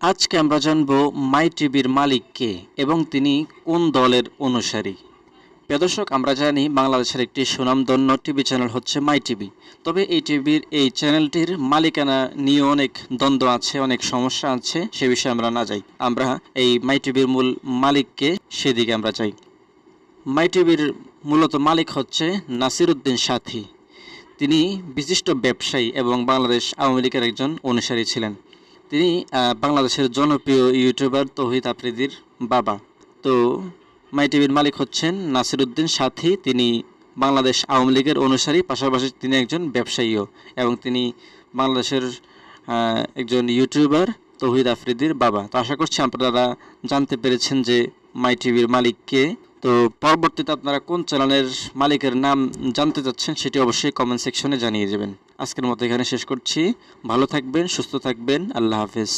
আজকে আমরা জানব মাই টিভির মালিক কে এবং তিনি কোন দলের অনুসারী। প্রিয় দর্শক, আমরা জানি বাংলাদেশের একটি সুনামধন্য টিভি চ্যানেল হচ্ছে মাই টিভি। তবে এই টিভির এই চ্যানেলটির মালিকানা নিয়ে অনেক দ্বন্দ্ব আছে, অনেক সমস্যা আছে, সে বিষয়ে আমরা না যাই। আমরা এই মাই টিভির মূল মালিককে সেদিকে আমরা চাই মাই টিভির মূলত মালিক হচ্ছে নাসির উদ্দিন সাথী। তিনি বিশিষ্ট ব্যবসায়ী এবং বাংলাদেশ আওয়ামী লীগের একজন অনুসারী ছিলেন। তিনি বাংলাদেশের জনপ্রিয় ইউটিউবার তহিদ আফ্রিদির বাবা। তো মাই টিভির মালিক হচ্ছেন নাসির উদ্দিন সাথী। তিনি বাংলাদেশ আওয়ামী লীগের অনুসারী, পাশাপাশি তিনি একজন ব্যবসায়ীও এবং তিনি বাংলাদেশের একজন ইউটিউবার তৌহিদ আফ্রিদির বাবা। তো আশা করছি আপনারা জানতে পেরেছেন যে মাই টিভির মালিককে। তো পরবর্তীতে আপনারা কোন চ্যানেলের মালিকের নাম জানতে চাচ্ছেন সেটি অবশ্যই কমেন্ট সেকশনে জানিয়ে যাবেন আজকের মতো এখানে শেষ করছি। ভালো থাকবেন, সুস্থ থাকবেন। আল্লাহ হাফেজ।